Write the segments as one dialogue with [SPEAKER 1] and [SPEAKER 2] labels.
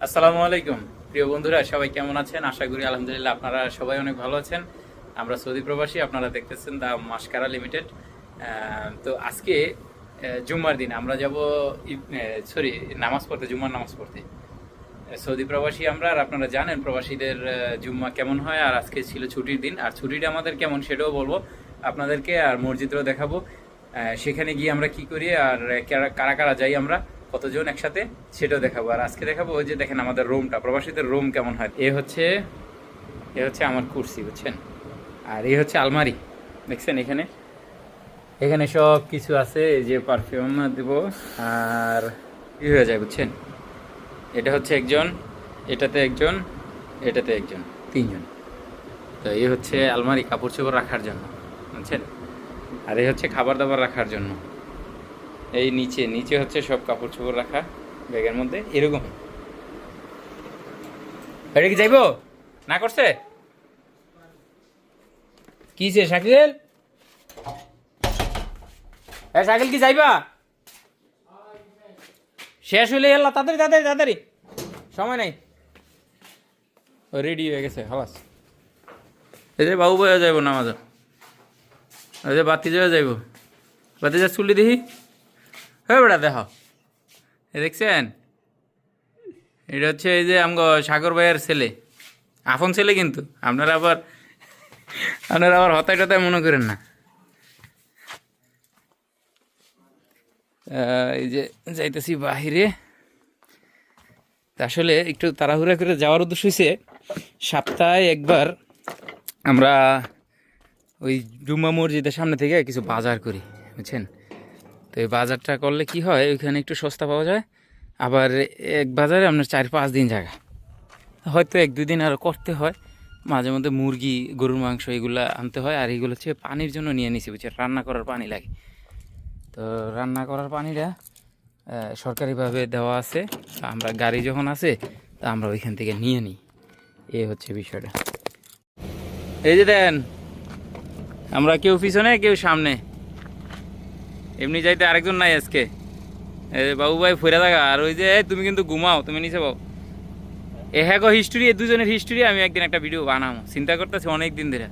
[SPEAKER 1] আসসালামু আলাইকুম। প্রিয় বন্ধুরা, সবাই কেমন আছেন? আশা করি আলহামদুলিল্লাহ আপনারা সবাই অনেক ভালো আছেন। আমরা সৌদি প্রবাসী, আপনারা দেখতেছেন দা মাসকারা লিমিটেড। তো আজকে জুম্মার দিন, আমরা যাব সরি, নামাজ পড়তে, জুম্মার নামাজ পড়তে। সৌদি প্রবাসী আমরা, আর আপনারা জানেন প্রবাসীদের জুম্মা কেমন হয়, আর আজকে ছিল ছুটির দিন। আর ছুটিটা আমাদের কেমন সেটাও বলব আপনাদেরকে, আর মসজিদও দেখাবো। সেখানে গিয়ে আমরা কি করি, আর কারা কারা যাই আমরা কতজন একসাথে, সেটাও দেখাবো। আর আজকে দেখাবো ওই যে দেখেন আমাদের রুমটা, প্রবাসীদের রুম কেমন হয়। এ হচ্ছে এ হচ্ছে আমার কুর্সি, বুঝছেন? আর এই হচ্ছে আলমারি, দেখছেন এখানে? এখানে সব কিছু আছে, এই যে পারফিউম দেবো, আর ই হয়ে যায়, বুঝছেন? এটা হচ্ছে একজন, এটাতে একজন এটাতে একজন, তিনজন। তো এই হচ্ছে আলমারি, কাপড় চোপড় রাখার জন্য, বুঝছেন? আর এই হচ্ছে খাবার দাবার রাখার জন্য। এই নিচে নিচে হচ্ছে সব কাপড় চোপড় রাখা, ব্যাগের মধ্যে, এরকম। কি যাইবো? না করছে? কি সে শাকিল? এ, শাকিল কি যাইবা? শেষ হলে এলা তাড়াতাড়ি তাড়াতাড়ি তাড়াতাড়ি। সময় নাই। রেডি হয়ে গেছে হালাস এই যে বাবু বয়ে যাইব নামাজ। এই যে বাতি যাইব। বাতি যা চুলি দেখি হ্যাঁ বেড়া দেখ। দেখছেন? এটা হচ্ছে এই যে আমগো সাগর ভাইয়ের ছেলে। আপন ছেলে কিন্তু। আপনারা আবার আপনারা আবার হতায় টতায় মনে করেন না। এই যে যাইতেছি বাহিরে। আসলে একটু তাড়াহুড়া করে যাওয়ার উদ্দেশ্য হয়েছে সপ্তাহে একবার আমরা ওই জুম্মা মসজিদের সামনে থেকে কিছু বাজার করি, বুঝছেন? তো এই বাজারটা করলে কি হয়? ওইখানে একটু সস্তা পাওয়া যায়। আবার এক বাজারে আপনার চার পাঁচ দিন জায়গা। হয়তো এক দুই দিন আরও করতে হয়। মাঝে মধ্যে মুরগি, গরুর মাংস এগুলো আনতে হয়। আর এগুলো হচ্ছে পানির জন্য নিয়ে নিছি বুঝছে রান্না করার পানি লাগে। তো রান্না করার পানিটা সরকারিভাবে দেওয়া আছে। আমরা গাড়ি যখন আছে, তা আমরা ওইখান থেকে নিয়ে নিই। এ হচ্ছে বিষয়টা। এই যে দেন, আমরা কেউ পিছনে, কেউ সামনে। এমনি যাইতে আরেকজন নাই আজকে। বাবু ভাই ফিরে থাকা, আর ওই যে তুমি কিন্তু ঘুমাও, তুমি নিচে পাও এ হ্যাঁ হিস্টোরি এই দুজনের হিস্টোরি আমি একদিন একটা ভিডিও বানাবো চিন্তা করতেছি অনেক দিন ধরে।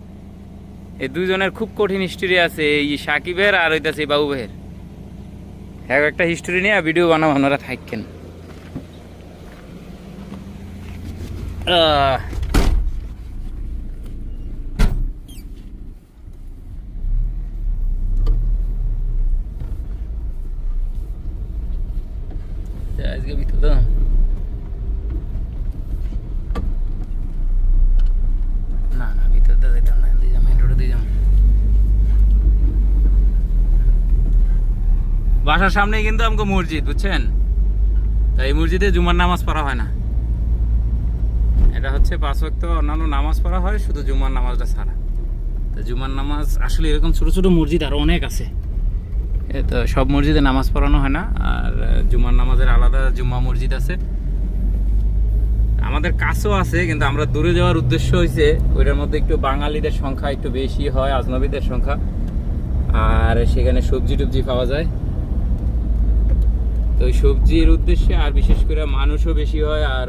[SPEAKER 1] এই দুজনের খুব কঠিন হিস্টোরি আছে, এই সাকিবের আর ওইটাছে বাবু ভাইয়ের। হ্যাঁ একটা হিস্টোরি নিয়ে ভিডিও বানাবো ওনারা থাকেন। আহ যাম বাসার সামনেই কিন্তু আমাকে মসজিদ, বুঝছেন? তাই এই মসজিদে জুমার নামাজ পড়া হয় না। এটা হচ্ছে পাঁচ ওয়াক্ত অন্যান্য নামাজ পড়া হয়, শুধু জুমার নামাজটা ছাড়া। তো জুমার নামাজ আসলে এরকম ছোট ছোট মসজিদ আরও অনেক আছে। তো সব মসজিদে নামাজ পড়ানো হয় না, আর জুমার নামাজের আলাদা জুম্মা মসজিদ আছে। আমাদের কাছেও আছে, কিন্তু আমরা দূরে যাওয়ার উদ্দেশ্য হয়েছে ওইটার মধ্যে একটু বাঙালিদের সংখ্যা একটু বেশি হয়, আজনবীদের সংখ্যা। আর সেখানে সবজি টবজি পাওয়া যায়। তো সবজির উদ্দেশ্যে, আর বিশেষ করে মানুষও বেশি হয়, আর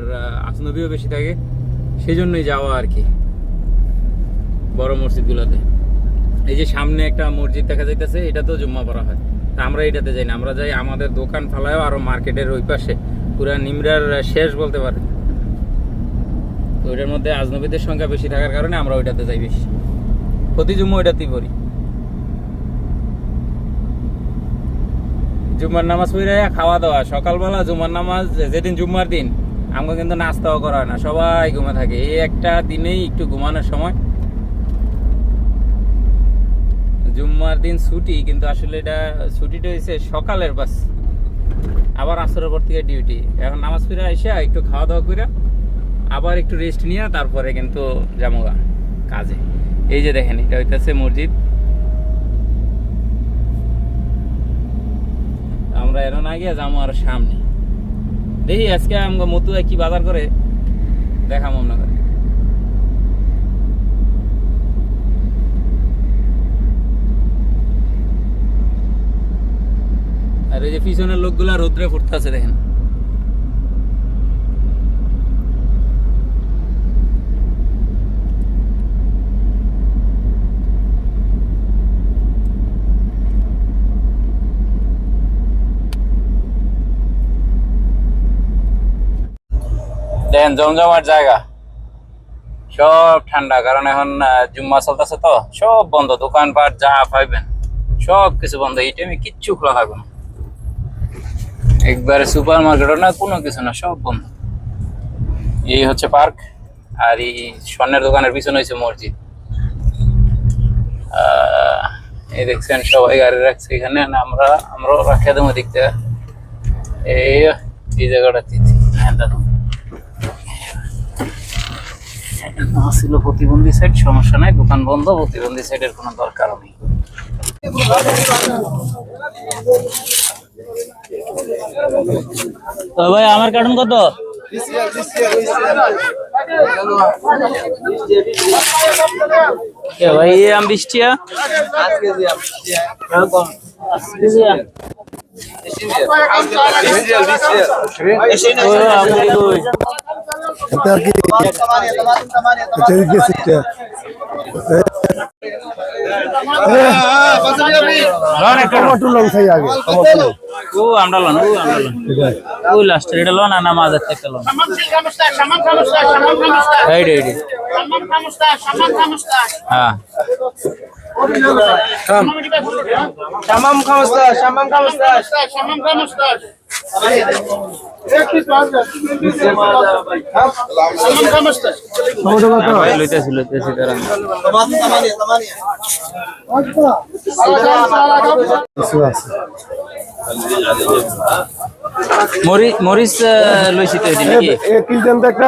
[SPEAKER 1] আজনবীও বেশি থাকে সেই জন্যই যাওয়া আর কি, বড় মসজিদগুলোতে। এই যে সামনে একটা মসজিদ দেখা যাইতেছে, এটা তো জুম্মা পড়া হয়। আমরা এটাতে যাই না। আমরা যাই আমাদের দোকান ফালায়ও আরও মার্কেটের ওই পাশে। পুরা নিমরার শেষ বলতে পারে তো ওইটার মধ্যে আজনবীদের সংখ্যা বেশি থাকার কারণে আমরা ওইটাতে যাই বেশি। প্রতি জুম্মা ওইটাতেই পড়ি। জুম্মার নামাজ পড়ে খাওয়া দাওয়া সকালবেলা জুম্মার নামাজ যেদিন জুম্মার দিন আমাকে কিন্তু নাস্তাও করা হয় না। সবাই ঘুমে থাকে। এই একটা দিনেই একটু ঘুমানোর সময় জুম্মার দিন ছুটি, কিন্তু আসলে এটা ছুটিটা হয়েছে সকালের বাস। আবার আসরের পর থেকে ডিউটি এখন নামাজ ফিরে এসে একটু খাওয়া দাওয়া করে আবার একটু রেস্ট নিয়ে তারপরে কিন্তু যাব গা কাজে। এই যে দেখেন, এটা হইতেছে মসজিদ। আমরা এর না গিয়ে যাব আর সামনে। দেখি আজকে আমাকে মতু কি বাজার করে? দেখা মনে করে আর এই যে পিছনের লোকগুলা রোদ্রে ফুটতেছে দেখেন। দেখেন জমজমার জায়গা। সব ঠান্ডা, কারণ এখন জুম্মা চলতেছে তো, সব বন্ধ, দোকানপাট যা পাইবেন সব কিছু বন্ধ, এই টাইমে কিচ্ছু খোলা থাকবে না। একবারে সুপার মার্কেটও না, কোনো কিছু না, সব বন্ধ। এই হচ্ছে পার্ক আর এই স্বর্ণের দোকানের পিছনে হচ্ছে মসজিদ। এই দেখছেন, সবাই গাড়ি রাখছে এখানে আমরা, আমরাও রাখে দেবো দেখতে এই এই জায়গাটা হ্যাঁ দাদা। ছিল প্রতিবন্ধী সাইড সমস্যা নাই, দোকান বন্ধ, প্রতিবন্ধী সাইডের কোনো দরকার নেই। তো ভাই আমার কার্টুন কত? ভাই
[SPEAKER 2] এটা কি সিস্টেম টমেটো লং খাই আগে
[SPEAKER 1] ও আমরা লন ও আমরা লন ও লাস্ট এটা লন না থেকে লন. হ্যাঁ
[SPEAKER 3] kamustaj, shamam kamustaj, shamam kamustaj. Shamam kamustaj.
[SPEAKER 1] মরিচ লইছি তো নাকি?
[SPEAKER 2] একটা।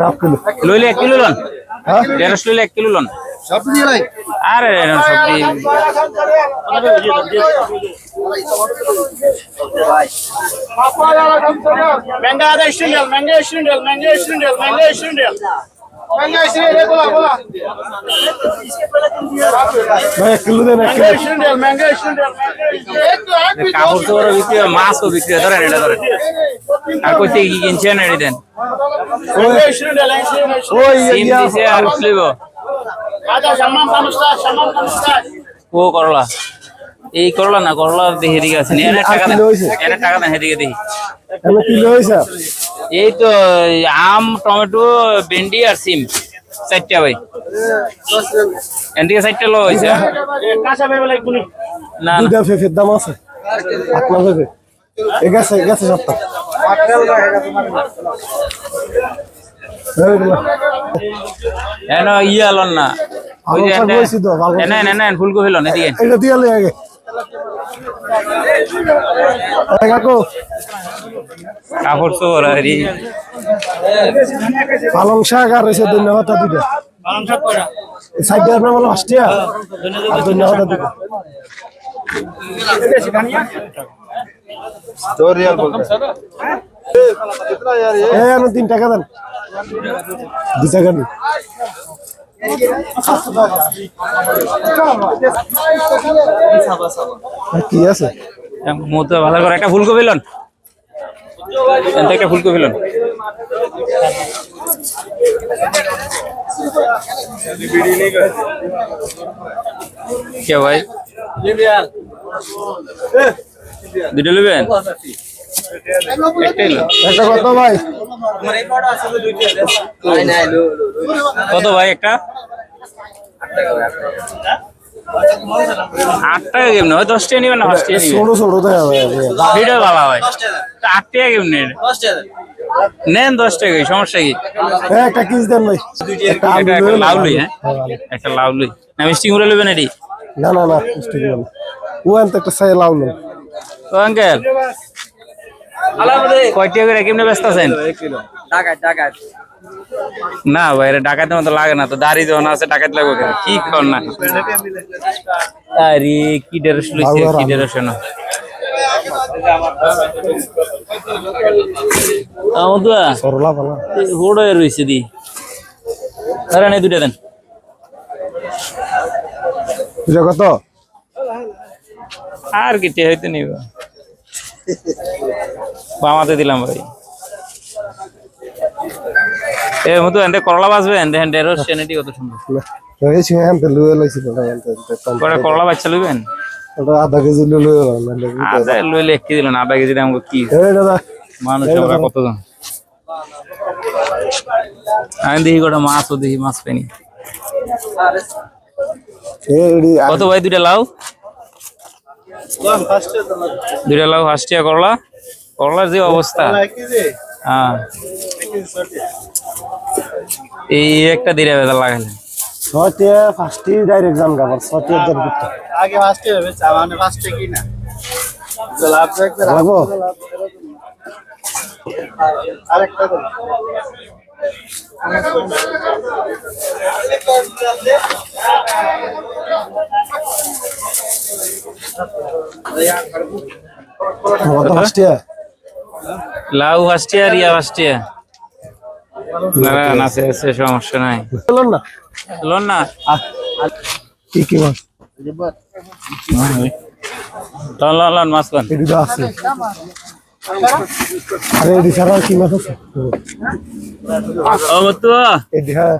[SPEAKER 2] হাফ কিলো
[SPEAKER 1] লইলে এক কিলো লন
[SPEAKER 2] হ্যাঁ
[SPEAKER 1] দেড়শো লইলে এক কিলো লন
[SPEAKER 2] সব দিয়ে লাই
[SPEAKER 1] আরে এরকম সবজি
[SPEAKER 3] Alakam sarıyor. Papaya alakam sarıyor. Mango da işin diyor, mango işin diyor, mango işin diyor, mango işin diyor. Mango işin diyor, bola bola.
[SPEAKER 2] ভাই এক কিলো দেন এক
[SPEAKER 3] Mango
[SPEAKER 2] kilo
[SPEAKER 3] işin diyor, mango işin diyor, mango işin diyor. Ek diyor, ek bir
[SPEAKER 1] কাপড় চোপড় বিক্রি হয় মাছও বিক্রি হয় ধরেন এটা ধরেন আর কই থেকে কি কিনছেন এটি দেন ও করলা। এই করলা না করলা দেখে দিকে আছে এনে টাকা এনে টাকা হেদিকে দেখি এই তো আম টমেটো ভেন্ডি আর সিম চারটা ভাই। এদিকে চারটা লো হয়েছে। না
[SPEAKER 2] ফেফের দাম আছে। আপনার ফেফে। গেছে গেছে সপ্তাহ।
[SPEAKER 1] এন ইয়া না। ওই যে এনে এনে ফুলকপি লন এদিকে
[SPEAKER 2] এটা দিয়ে লই আগে। কাকু
[SPEAKER 1] কাপড় চোর আর
[SPEAKER 2] পালং শাক আর হয়েছে ধন্যবাদ দুইটা সাইডে আপনার বলো আসটিয়া আর ধন্যবাদ দুইটা এ আমি তিন টাকা দেন। দু টাকা দিন। আর কি আছে?
[SPEAKER 1] মতো ভালো করে একটা ফুলকপি লন। এনতে একটা ফুলকপি লন। কে ভাই? দুটো নেবেন?
[SPEAKER 2] একটা কত ভাই?
[SPEAKER 1] কত ভাই একটা? আট টাকা কেমন? হয় দশ টাকা নেবেন না পাঁচ টাকা নেবেন?
[SPEAKER 2] ছোট ছোট
[SPEAKER 1] বাবা ভাই আট টাকা কেমন? নেন দশ টাকা সমস্যা কি?
[SPEAKER 2] এ একটা কিস দেন ভাই। একটা আলু
[SPEAKER 1] একটা একটা
[SPEAKER 2] লইলো।
[SPEAKER 1] লাউ লই হ্যাঁ একটা লাউ লই না মিষ্টি গুঁড়ো লইবেন এটি?
[SPEAKER 2] না না না মিষ্টি দিলাম ও আনতে একটা সাই লাউ লই
[SPEAKER 1] তো আঙ্কেল। কয় টাকা করে কেমনে ব্যস্ত আছেন? না ভাই মতো লাগে না তো দাড়ি যখন আছে ডাকাত লাগবে কেন? কি কর না? আরে কি লইছে কি দেড়শো না আমদুয়া
[SPEAKER 2] সরলা ভালো
[SPEAKER 1] হোড় রইছে দি। আরে নাই দুটা দেন।
[SPEAKER 2] কত?
[SPEAKER 1] আর কি হইতে নিব। বামাতে দিলাম ভাই। এ মতো করলা বাজবে? সেনেটি কত সুন্দর।
[SPEAKER 2] লুয়ে লাইছি
[SPEAKER 1] করলা বাচ্চা
[SPEAKER 2] ওটা আধা কেজি লুয়ে লুয়ে নাহলে
[SPEAKER 1] আধা না কেজি দাম কি?
[SPEAKER 2] দাদা
[SPEAKER 1] মানুষ আমরা কতজন? আমি দেখি কটা মাছও দেখি মাছ পেনি। কত ভাই দুইটা লাউ? দুইটা লাউ হাসটিয়া করলা। করলার যে অবস্থা। হ্যাঁ। এই একটা দিলে বেদা লাগাইলে
[SPEAKER 2] ছয়টা ফার্স্টে ডাইরেক্ট জাম গাবার ছয়টা একদম করতে
[SPEAKER 3] আগে ফার্স্টে হবে চা মানে ফার্স্টে কি না তো লাভ রাখবে
[SPEAKER 2] লাগবো?
[SPEAKER 3] আরেকটা করো।
[SPEAKER 2] কত
[SPEAKER 1] লাউ হাসটিয়া রিয়া হাসটিয়া না না, না সে সে সমস্যা নাই।
[SPEAKER 2] বলুন না?
[SPEAKER 1] লোন না।
[SPEAKER 2] কি কি মাছ?
[SPEAKER 1] লন লন লন মাছ লন
[SPEAKER 2] এটি আছে। আরে কি মাছ আছে?
[SPEAKER 1] ও বতু
[SPEAKER 2] এটি হ্যাঁ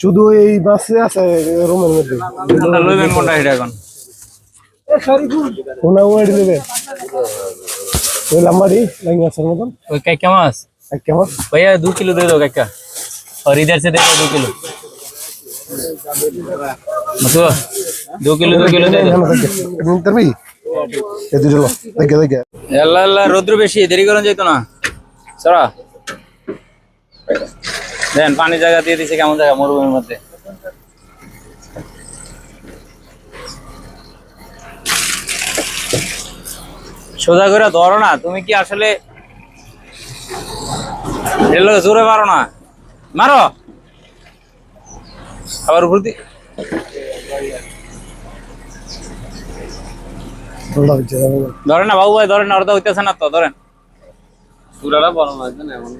[SPEAKER 2] শুধু এই মাছে আছে রুমের মধ্যে।
[SPEAKER 1] লইবেন কোনটা এটা এখন
[SPEAKER 2] ওনা ও এটি নেবে ওই লাম্বাড়ি লাইন মাছের মতন
[SPEAKER 1] ওই কাইকা মাছ
[SPEAKER 2] এক কেমন
[SPEAKER 1] भैया दो किलो दे दो काका और इधर से दे दो दो किलो मतलब दो किलो दो किलो दे दो
[SPEAKER 2] তরবি এই দুটো লো দেখে দেখে
[SPEAKER 1] আল্লাহ আল্লাহ রৌদ্র বেশি দেরি করুন যাইতো না সরা দেন পানি জায়গা দিয়ে দিছে কেমন জায়গা মরুভূমির মধ্যে সোজা করে ধরো না তুমি কি আসলে জোরে মারো না? মারো। আবার উপর দিয়ে ধরেন না বাবু ভাই ধরেন ওরটা হইতেছে না তো ধরেন।
[SPEAKER 3] বড় না এমন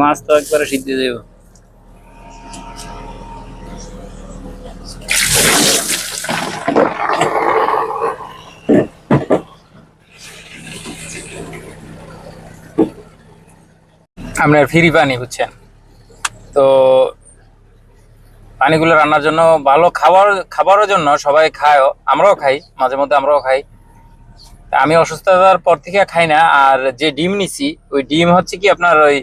[SPEAKER 1] মাছ তো একবারে সিদ্ধ দেব আপনার ফ্রি পানি, বুঝছেন? তো পানিগুলো রান্নার জন্য ভালো খাবার খাবারের জন্য সবাই খায় আমরাও খাই, মাঝে মধ্যে আমরাও খাই। আমি অসুস্থতার পর থেকে খাই না, আর যে ডিম নিছি, ওই ডিম হচ্ছে কি আপনার ওই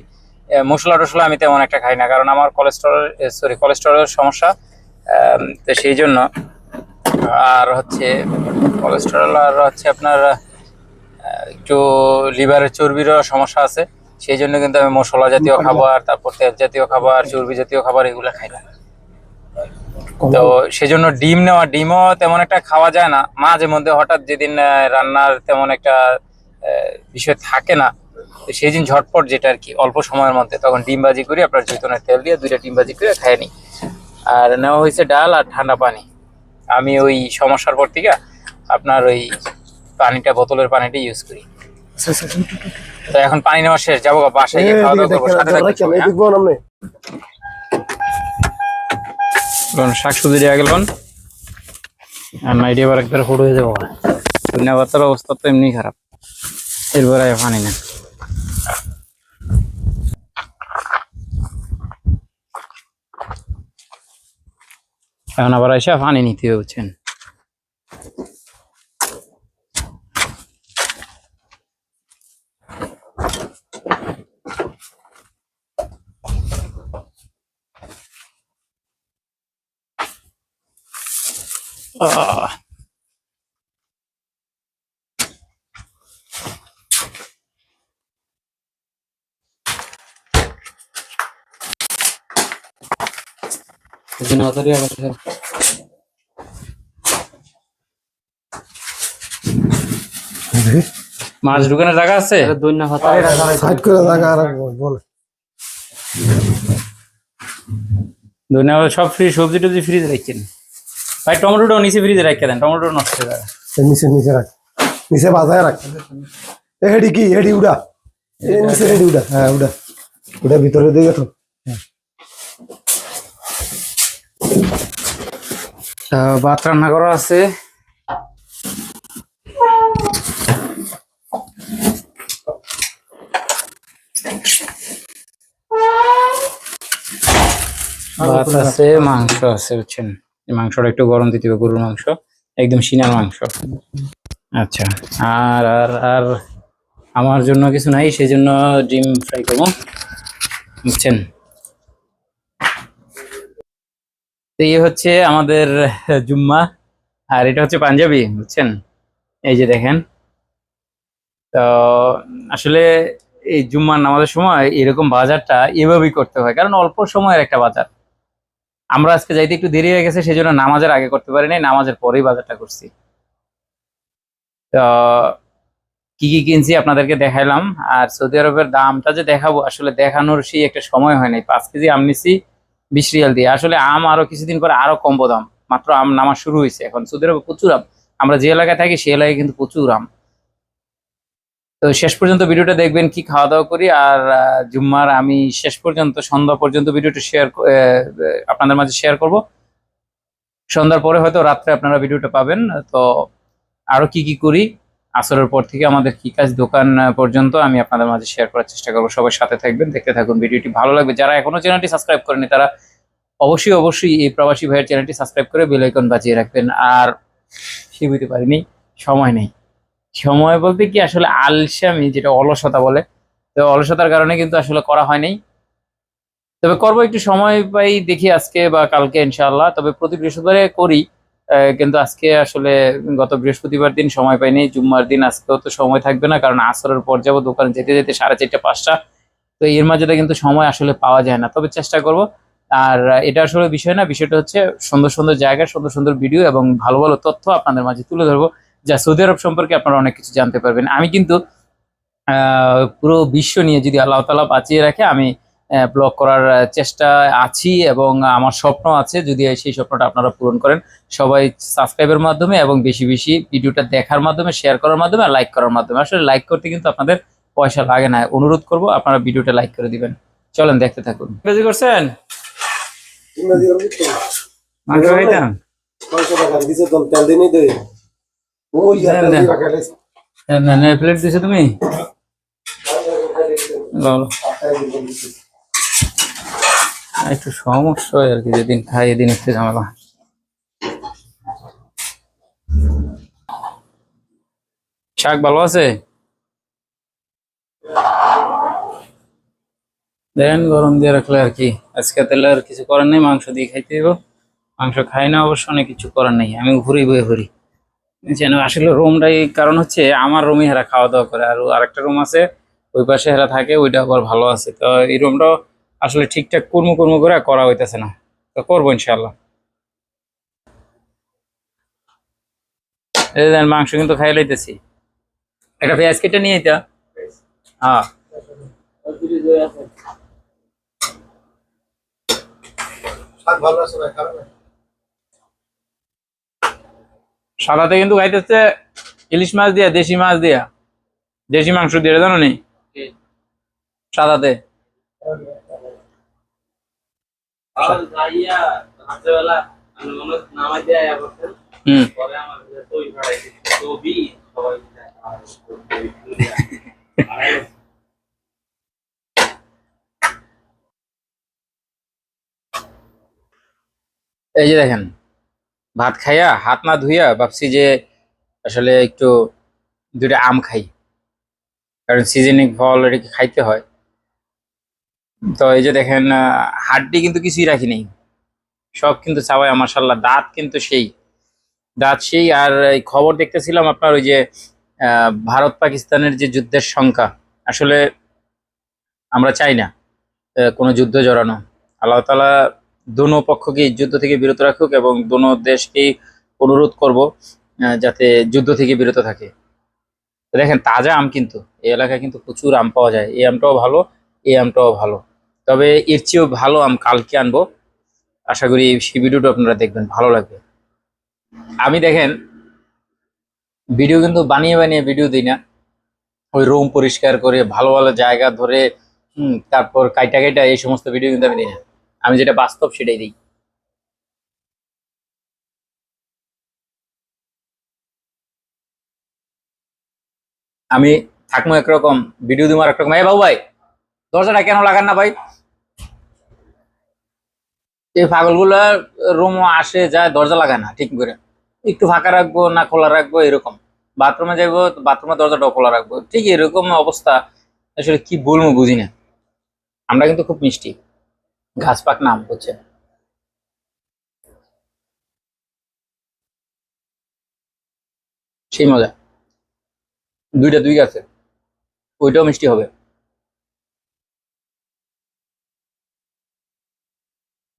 [SPEAKER 1] মশলা টসলা আমি তেমন একটা খাই না, কারণ আমার কোলেস্টেরল সরি কোলেস্টেরলের সমস্যা তো সেই জন্য আর হচ্ছে কোলেস্টেরল আর হচ্ছে আপনার একটু লিভারের চর্বিরও সমস্যা আছে। সেই জন্য কিন্তু আমি মশলা জাতীয় খাবার তারপর তেল জাতীয় খাবার চর্বি জাতীয় খাবার এগুলো খাই না। তো সেজন্য ডিম নেওয়া ডিমও তেমন একটা খাওয়া যায় না। মাঝে মধ্যে হঠাৎ যেদিন রান্নার তেমন একটা বিষয় থাকে না তো সেই দিন ঝটপট যেটা আর কি অল্প সময়ের মধ্যে তখন ডিম ভাজি করে আপনার জৈতনের তেল দিয়ে দুইটা ডিম ভাজি করে খাই নি আর নেওয়া হয়েছে ডাল আর ঠান্ডা পানি। আমি ওই সমস্যার পর থেকে আপনার ওই পানিটা বোতলের পানিটা ইউজ করি। তো এখন পানি নেওয়া শেষ যাব গা, বাসায় গিয়ে খাওয়া দাওয়া করব সাথে হ্যাঁ? শাক সবজি দেওয়া গেল আর নাইটি আবার একবার হুড় হয়ে যাব। ধনিয়া পাতার অবস্থা তো এমনি খারাপ। এরপর আর পানি না এখন আবার এসে পানি নিতে হবে মাছ ঢুকানোর জায়গা আছে?
[SPEAKER 2] সাইড করে থাকা আর বল
[SPEAKER 1] ধন্যবাদ সব ফ্রি সবজি টবজি ফ্রিজে রাখছেন। ভাই টমেটোটাও নিচে ফ্রিজে রাখতে দেন টমেটো নষ্ট হয়ে যাবে।
[SPEAKER 2] নিচে নিচে রাখ। নিচে বাজায় রাখ। হেডি কি? হেডি উড়া। নিচে হেডি উড়া। হ্যাঁ উড়া। উড়া ভিতরে দিয়ে তো
[SPEAKER 1] ভাত রান্না করা আছে। ভাত আছে, মাংস আছে, বুঝছেন? মাংসটা একটু গরম দিতে হবে, গরুর মাংস, একদম সিনার মাংস। আচ্ছা আর আর আর আমার জন্য কিছু নাই, সেই জন্য ডিম ফ্রাই করব, বুঝছেন? তো এই হচ্ছে আমাদের জুম্মা। আর এটা হচ্ছে পাঞ্জাবি, বুঝছেন? এই যে দেখেন। তো আসলে এই জুম্মার নামাজের সময় এরকম বাজারটা এভাবেই করতে হয়, কারণ অল্প সময়ের একটা বাজার। আমরা আজকে যাইতে একটু দেরি হয়ে গেছে সেই জন্য নামাজের আগে করতে পারি নাই, নামাজের পরেই বাজারটা করছি। তো কি কি কিনছি আপনাদেরকে দেখাইলাম। আর সৌদি আরবের দামটা যে দেখাবো, আসলে দেখানোর সেই একটা সময় হয় নাই। পাঁচ কেজি আম নিছি বিশ রিয়াল দিয়ে। আসলে আম আরও কিছুদিন পরে আরও কমবো দাম মাত্র আম নামা শুরু হয়েছে এখন। সৌদি আরবে প্রচুর আম। আমরা যে এলাকায় থাকি সেই এলাকায় কিন্তু প্রচুর আম। তো শেষ পর্যন্ত ভিডিওটা দেখবেন, কি খাওয়া দাওয়া করি আর জুম্মার আমি শেষ পর্যন্ত, সন্ধ্যা পর্যন্ত ভিডিওটা শেয়ার আপনাদের মাঝে শেয়ার করব। সন্ধ্যার পরে হয়তো রাত্রে আপনারা ভিডিওটা পাবেন। তো আরও কি কি করি আসরের পর থেকে আমাদের কি কাজ দোকান পর্যন্ত আমি আপনাদের মাঝে শেয়ার করার চেষ্টা করব। সবাই সাথে থাকবেন, দেখতে থাকুন, ভিডিওটি ভালো লাগবে। যারা এখনও চ্যানেলটি সাবস্ক্রাইব করেনি তারা অবশ্যই অবশ্যই এই প্রবাসী ভাইয়ের চ্যানেলটি সাবস্ক্রাইব করে বেল আইকন বাজিয়ে রাখবেন। আর শিবিতে পারিনি, সময় নেই। সময় বলতে কি, আসলে আলসামি, যেটা অলসতা বলে, তো অলসতার কারণে কিন্তু আসলে করা হয়নি। তবে করব, একটু সময় পাই দেখি আজকে বা কালকে, ইনশাআল্লাহ। তবে প্রতি বৃহস্পতিবারে করি। কিন্তু আজকে আসলে গত বৃহস্পতিবার দিন সময় পাইনি, জুম্মার দিন আজকেও তো সময় থাকবে না, কারণ আসরের পর যাব দোকানে যেতে যেতে সাড়ে চারটে, পাঁচটা। তো এর মাঝে কিন্তু সময় আসলে পাওয়া যায় না। তবে চেষ্টা করব। আর এটা আসলে বিষয় না, বিষয়টা হচ্ছে সুন্দর সুন্দর জায়গা, সুন্দর সুন্দর ভিডিও এবং ভালো ভালো তথ্য আপনাদের মাঝে তুলে ধরবো, যা সৌদি আরব সম্পর্কে আপনারা অনেক কিছু জানতে পারবেন। আমি কিন্তু পুরো বিশ্ব নিয়ে যদি আল্লাহ তালা বাঁচিয়ে রাখে, আমি ব্লগ করার চেষ্টা আছি এবং আমার স্বপ্ন আছে যদি সেই স্বপ্নটা আপনারা পূরণ করেন সবাই সাবস্ক্রাইবের মাধ্যমে এবং বেশি বেশি ভিডিওটা দেখার মাধ্যমে শেয়ার করার মাধ্যমে লাইক করার মাধ্যমে। আসলে লাইক করতে কিন্তু আপনাদের পয়সা লাগে না। অনুরোধ করব আপনারা ভিডিওটা লাইক করে দিবেন। চলেন দেখতে থাকুন। বেশি করছেন? খাইতাম
[SPEAKER 2] ছয়শো
[SPEAKER 1] একটু সমস্যা হয় আর কি, যেদিন খাই এদিন একটু ঝামেলা শাক ভালো আছে? দেন গরম দিয়ে রাখলে আর কি, আজকে তাহলে আর কিছু করার নেই, মাংস দিয়ে খাইতে দিব মাংস খাই না, অবশ্য অনেক কিছু করার নেই, আমি ঘুরি বয়ে ঘুরি। যেন আসলে রুমটাই কারণ হচ্ছে আমার রুমে হেরা খাওয়া দাওয়া করে, আর আরেকটা রুম আছে, ওই পাশে হেরা থাকে, ওইটা আবার ভালো আছে। তো এই রুমটাও আসলে ঠিকঠাক কর্ম কর্ম করে করা হইতেছে না। তো করব ইনশাল্লাহ এই দেন মাংস কিন্তু খাই লইতেছি। একটা পেঁয়াজ কেটে নিয়ে এটা হ্যাঁ। সাদাতে কিন্তু খাইতেছে ইলিশ মাছ দিয়া দেশি মাছ দিয়া। দেশি মাংস দিয়ে জানো নি? সাদাতে। এই যে দেখেন ভাত খাইয়া হাত না ধুইয়া ভাবছি যে আসলে একটু দুটা আম খাই। কারণ সিজনিক ফল এটাকে খাইতে হয়। তো এই যে দেখেন হাড্ডি কিন্তু কিছুই রাখি নেই সব কিন্তু চাওয়াই মাসাল্লাহ দাঁত কিন্তু সেই। দাঁত সেই, আর এই খবর দেখতেছিলাম আপনার ওই যে ভারত পাকিস্তানের যে যুদ্ধের সংখ্যা, আসলে আমরা চাই না কোনো যুদ্ধ জড়ানো। আল্লাহ তালা দোনো পক্ষকে যুদ্ধ থেকে বিরত রাখুক এবং দোনো দেশকেই অনুরোধ করব যাতে যুদ্ধ থেকে বিরত থাকে। দেখেন, তাজা আম কিন্তু, এই এলাকায় কিন্তু প্রচুর আম পাওয়া যায়। এই আমটাও ভালো, এই আমটাও ভালো। তবে এর চেয়েও ভালো আম কালকে আনব। আশা করি সেই ভিডিওটা আপনারা দেখবেন, ভালো লাগবে। আমি দেখেন, ভিডিও কিন্তু বানিয়ে বানিয়ে ভিডিও দিই না। ওই রুম পরিষ্কার করে, ভালো ভালো জায়গা ধরে তারপর কাইটা কাইটা এই সমস্ত ভিডিও কিন্তু আমি দিই না। আমি যেটা বাস্তব সেটাই দিই। আমি থাকব একরকম, ভিডিও দিবো একরকম এ বাবু ভাই, দরজাটা কেন লাগান না ভাই? এই পাগলগুলো রুম আসে, যায়, দরজা লাগায় না, ঠিক করে। একটু ফাঁকা রাখব না খোলা রাখব, এরকম। বাথরুমে যাব বাথরুমের দরজাটাও খোলা রাখব। ঠিক এরকম অবস্থা। আসলে কি বলব বুঝি না। আমরা কিন্তু খুব মিষ্টি। ঘাস পাক নাম হচ্ছে সেই মজা। দুইটা দুই গাছে। ওইটাও মিষ্টি হবে।